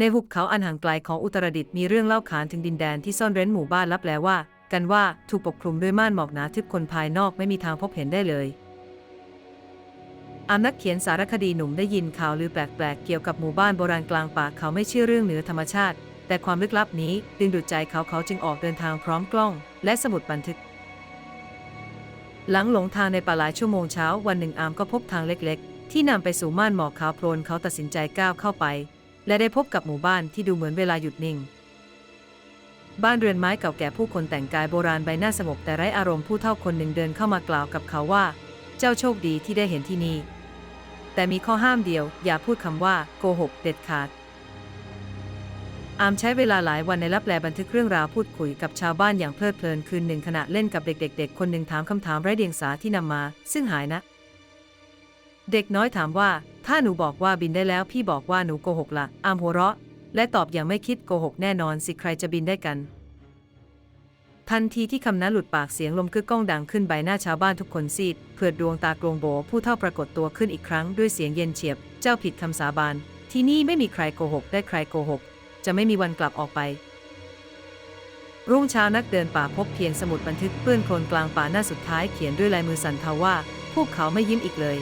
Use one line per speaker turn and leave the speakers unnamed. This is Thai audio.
ในหุบเขาอันห่างไกลของอุตรดิตถ์มีเรื่องเล่าขานถึงดินแดนที่ซ่อนเร้นหมู่บ้านลับแลว่า กันว่าถูกปกคลุมด้วยม่านหมอกหนาทึบคนภายนอกไม่มีทางพบเห็นได้เลยอามนักเขียนสารคดีหนุ่มได้ยินข่าวลือแปลกๆ เกี่ยวกับหมู่บ้านโบราณกลางป่าเขาไม่เชื่อเรื่องเหนือธรรมชาติ แต่ความลึกลับนี้ดึงดูดใจเขาเขาจึงออกเดินทางพร้อมกล้อง และสมุดบันทึก หลังหลงทางในป่าหลายชั่วโมงเช้าวันหนึ่งอามก็พบทางเล็กๆ ที่นำไปสู่ม่านหมอกขาวโพลนเขาตัดสินใจก้าวเข้าไป และได้พบกับหมู่บ้านที่ดูเหมือนเวลาหยุดนิ่ง บ้านเรือนไม้เก่าแก่ผู้คนแต่งกายโบราณใบหน้าสงบแต่ไร้อารมณ์ผู้เฒ่าคนหนึ่งเดินเข้ามากล่าวกับเขาว่า เจ้าโชคดีที่ได้เห็นที่นี่ แต่มีข้อห้ามเดียว อย่าพูดคำว่าโกหกเด็ดขาด อามใช้เวลาหลายวันในรับแลบันทึกเรื่องราวพูดคุยกับชาวบ้านอย่างเพลิดเพลินคืนหนึ่งขณะเล่นกับเด็กๆเด็กคนหนึ่งถามคำถามไร้เดียงสาที่นำมา ซึ่งหายนะ เด็กน้อยถามว่า ถ้าหนูบอกว่าบินได้แล้วพี่บอกว่าหนูโกหกละอามหัวเราะ และตอบอย่างไม่คิดโกหกแน่นอนสิใครจะบินได้กัน ทันทีที่คำนั้นหลุดปากเสียงลมกึกก้องดังขึ้นใบหน้าชาวบ้านทุกคนซีดเพื่อดวงตากลงโบผู้เท่าปรากฏตัวขึ้นอีกครั้งด้วยเสียงเย็นเฉียบ เจ้าผิดคำสาบานที่นี่ไม่มีใครโกหกได้ใครโกหก จะไม่มีวันกลับออกไปรุ่งเช้านักเดินป่าพบเพียงสมุดบันทึกเปื้อนโคลนกลางป่าหน้าสุดท้ายเขียนด้วยลายมือสันเทาว่า พวกเขาไม่ยิ้มอีกเลย